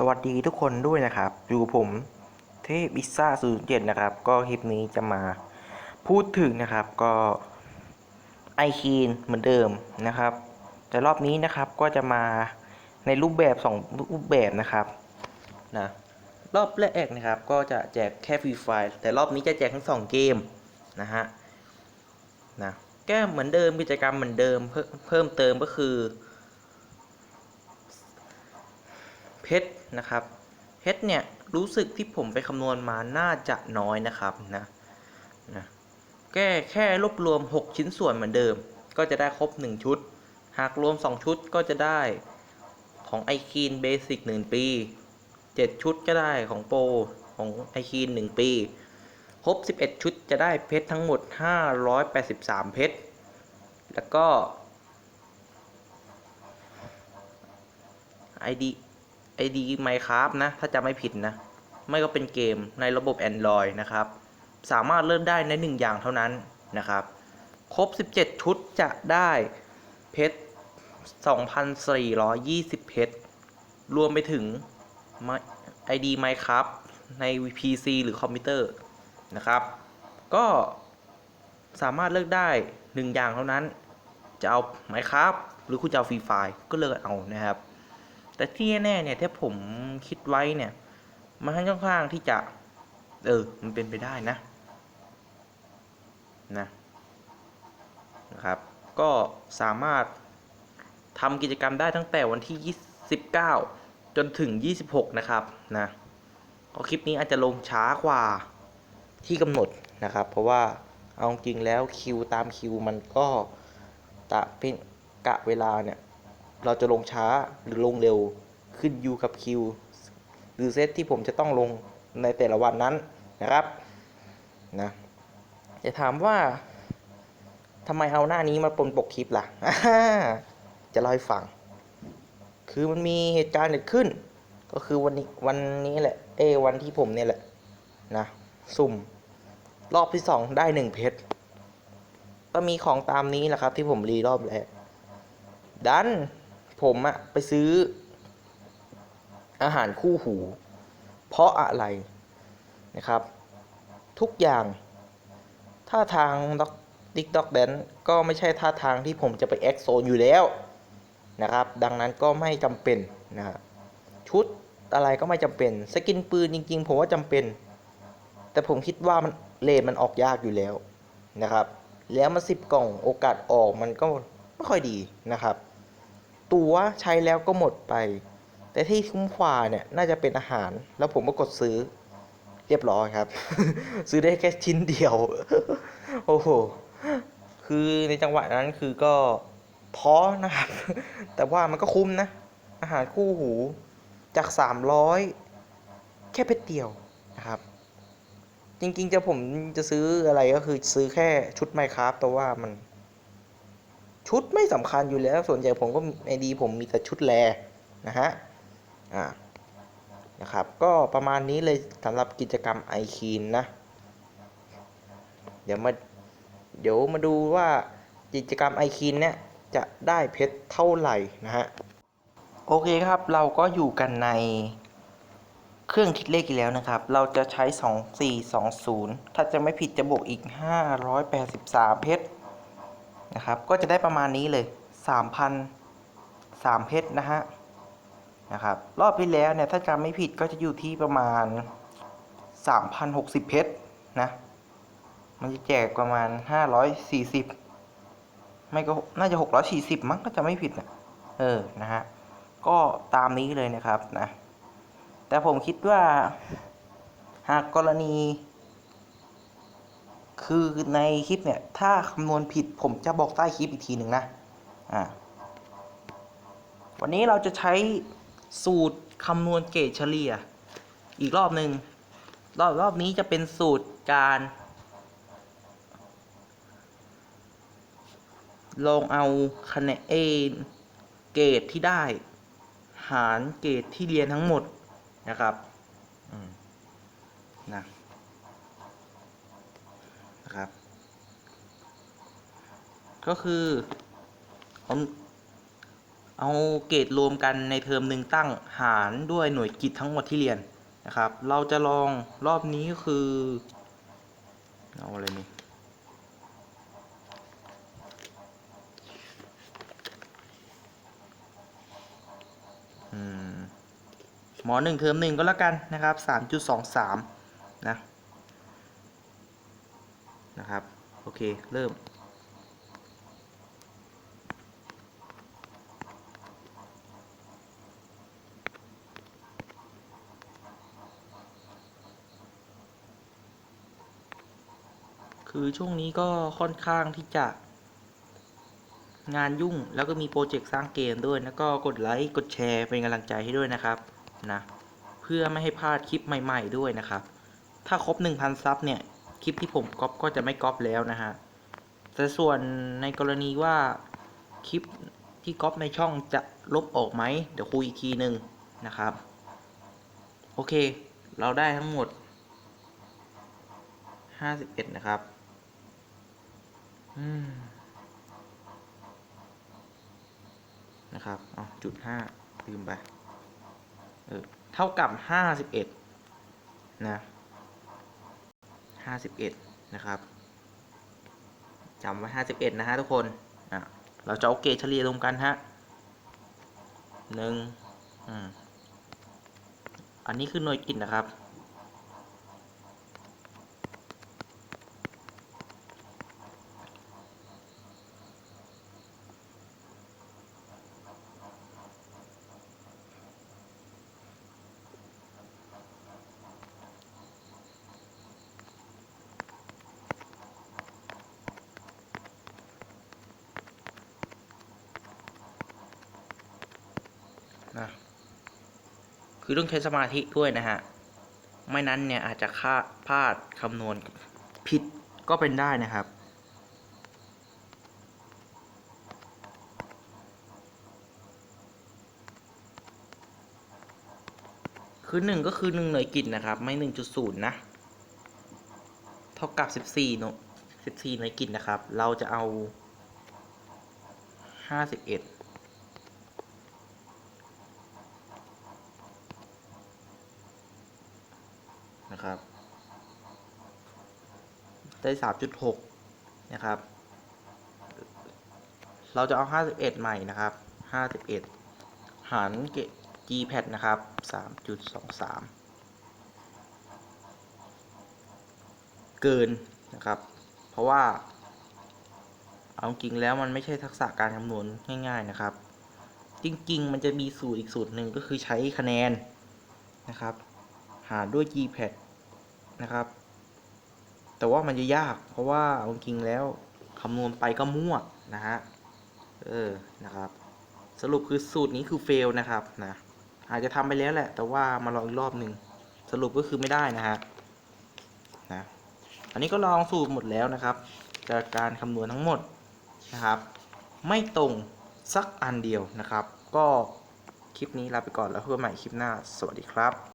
สวัสดีทุกคนด้วยนะครับ อยู่ผมเทพอิซ่าศูนย์เจ็ดนะครับ ก็คลิปนี้จะมาพูดถึงนะครับก็ไอคีนเหมือนเดิมนะครับ แต่รอบนี้นะครับก็จะมาในรูปแบบสองรูปแบบนะครับนะรอบแรกนะครับ ก็จะแจกแค่ฟรีไฟล์แต่รอบนี้จะแจกทั้งสองเกมนะฮะนะแก้เหมือนเดิมกิจกรรมเหมือนเดิมเพิ่มเพิ่มเติมก็คือ เพชรนะครับเพชรเนี่ยรู้สึกที่ผมไปคำนวณมาน่าจะน้อยนะครับนะนะแก้แค่รวบรวม 6 ชิ้นส่วนเหมือนเดิม ก็จะได้ครบ 1 ชุด หากรวม 2 ชุดก็จะได้ของไอคีนเบสิก1ปี 7 ชุดก็ได้ของโปรของไอคีน1ปี ครบ 11 ชุดจะได้เพชรทั้งหมด 583 เพชร แล้วก็ ID ID Minecraft นะ ถ้าจะไม่ผิดนะ ไม่ก็เป็นเกมในระบบ Android นะครับ สามารถเริ่มได้ในหนึ่งอย่างเท่านั้นนะครับ ครบ 17 ชุดจะได้เพชร 2,420 เพชร รวมไปถึง ID Minecraft ใน PC หรือคอมพิวเตอร์นะครับ ก็สามารถเลือกได้หนึ่งอย่างเท่านั้น จะเอา Minecraft หรือคุณจะเอาฟรีไฟก็เลือกเอานะครับ แต่ที่แน่ๆเนี่ยถ้าผมคิดไว้เนี่ย มันค่อนข้างที่จะ เออ มันเป็นไปได้นะ นะ นะครับ ก็สามารถทำกิจกรรมได้ตั้งแต่วันที่ 29 จนถึง 26 นะครับ นะก็คลิปนี้อาจจะลงช้ากว่าที่กำหนดนะครับ เพราะว่าเอาจริงแล้วคิวตามคิวมันก็ตะเป็นกะเวลาเนี่ย เราจะลงช้าหรือลงเร็วขึ้นอยู่กับคิวหรือเซตที่ผมจะต้องลงในแต่ละวันนั้นนะครับนะจะถามว่าทำไมเอาหน้านี้มาปนปกคลิปล่ะ จะเล่าให้ฟัง คือมันมีเหตุการณ์เกิดขึ้น ก็คือวันนี้วันนี้แหละ เอวันที่ผมเนี่ยแหละนะสุ่ม รอบที่สองได้หนึ่งเพชร ก็มีของตามนี้แหละครับ ที่ผมรีรอบแรกดัน ผมอะไปซื้อ อาหารคู่หู เพราะอะไรนะครับ ทุกอย่างท่าทางด็อกดิกด็อกแดนก็ไม่ใช่ท่าทางที่ผมจะไปแอคโซนอยู่แล้วนะครับ ดังนั้นก็ไม่จำเป็นนะครับชุดอะไรก็ไม่จำเป็น สกินปืนจริง ๆ ผมว่าจำเป็น แต่ผมคิดว่ามันเลนมันออกยากอยู่แล้วนะครับ แล้วมันสิบกล่องโอกาสออกมันก็ไม่ค่อยดีนะครับ ตัวใช้แล้วก็หมดไป แต่ที่คุ้มกว่าเนี่ยน่าจะเป็นอาหาร แล้วผมก็กดซื้อ เรียบร้อยครับ ซื้อได้แค่ชิ้นเดียว โอ้โห คือในจังหวะนั้นคือก็ท้อนะครับ แต่ว่ามันก็คุ้มนะ อาหารคู่หูจากสามร้อยแค่เพชรเดียวนะครับ จริงๆจะผมจะซื้ออะไรก็คือซื้อแค่ชุดไมค์ครับแต่ว่ามัน ชุดไม่สำคัญอยู่แล้ว ส่วนใหญ่ผมก็ไอดีผมมีแต่ชุดแลนะฮะ อ่า นะครับ ก็ประมาณนี้เลยสำหรับกิจกรรมไอคีนนะ เดี๋ยวมา เดี๋ยวมาดูว่ากิจกรรมไอคีนเนี่ยจะได้เพชรเท่าไหร่นะฮะ โอเคครับ เราก็อยู่กันในเครื่องคิดเลขอีกแล้วนะครับ เราจะใช้ 2420 ถ้าจะไม่ผิดจะบวกอีก 583 เพชร นะครับ ก็จะได้ประมาณนี้เลย 3,000 3เพชรนะฮะนะครับ รอบที่แล้วเนี่ยถ้าจำไม่ผิดก็จะอยู่ที่ประมาณ 3,060 เพชรนะ มันจะแจกประมาณ 540 ไม่ก็น่าจะ 640 มั้งก็จะไม่ผิดนะเออ นะฮะ ก็ตามนี้เลยนะครับนะ แต่ผมคิดว่าหากกรณี คือในคลิปเนี่ย ถ้าคำนวณผิดผมจะบอกใต้คลิปอีกทีหนึ่งนะ อ่า วันนี้เราจะใช้สูตรคำนวณเกรดเฉลี่ย อีกรอบหนึ่งรอบรอบนี้จะเป็นสูตรการ ลองเอาคะแนนเอเกรดที่ได้ หารเกรดที่เรียนทั้งหมดนะครับนะ นะครับ ก็คือผมเอาเกรดรวมกันในเทอมหนึ่งตั้งหารด้วยหน่วยกิจทั้งหมดที่เรียนนะครับ เราจะลองรอบนี้คือ เอาอะไรนี่มหมอหนึ่งเทอมหนึ่งก็แล้วกันนะครับสามจุดสองสามนะ นะครับ โอเค เริ่ม คือช่วงนี้ก็ค่อนข้างที่จะ งานยุ่งแล้วก็มีโปรเจกต์สร้างเกมด้วย แล้วก็กดไลค์กดแชร์เป็นกำลังใจให้ด้วยนะครับนะ เพื่อไม่ให้พลาดคลิปใหม่ ๆ ด้วยนะครับ ถ้าครบ 1,000 ซับเนี่ย ลิปที่ผมก๊อปก็จะไม่ก๊อปแล้วนะฮะแต่ส่วนในกรณีว่าคลิปที่ก๊อปในช่องจะลบออกไหมเดี๋ยวคุยอีกทีหนึ่งนะครับ โอเค เราได้ทั้งหมด 51 นะครับนะครับอ๋อจุดห้าลืมไป เออ เท่ากับห้าสิบเอ็ดนะ ห้าสิบเอ็ดนะครับจำไว้ห้าสิบเอ็ดนะฮะทุกคนอะเราจะเอาเกรดเฉลี่ยรวมกันฮะหนึ่งอันนี้คือหน่วยกินนะครับ นะคือต้องใช้สมาธิด้วยนะฮะ ไม่นั้นเนี่ยอาจจะพลาดคำนวณผิดก็เป็นได้นะครับ คือ 1 ก็คือ 1 หน่วยกิจนะครับ ไม่ 1.0 นะ เท่ากับ 14เนาะ14หน่วยกิจนะครับ เราจะเอา 51 นะครับ ได้สามจุดหกนะครับ เราจะเอาห้าสิบเอ็ดใหม่นะครับห้าสิบเอ็ดหารเก Gpad นะครับสามจุดสองสามเกินนะครับ เพราะว่า เอาจริงแล้วมันไม่ใช่ทักษะการคำนวณง่าย ๆนะครับ จริง ๆ มันจะมีสูตรอีกสูตรหนึ่งก็คือใช้คะแนนนะครับ หารด้วย Gpad นะครับ แต่ว่ามันจะยาก เพราะว่าเอาจริงแล้วคำนวณไปก็มั่วนะฮะ เออ นะครับ สรุปคือสูตรนี้คือเฟลนะครับนะ อาจจะทำไปแล้วแหละ แต่ว่ามาลองอีกรอบหนึ่ง สรุปก็คือไม่ได้นะฮะ นะ อันนี้ก็ลองสูตรหมดแล้วนะครับ จากการคำนวณทั้งหมดนะครับ ไม่ตรงสักอันเดียวนะครับ ก็คลิปนี้ลาไปก่อนแล้วพบกันใหม่คลิปหน้า สวัสดีครับ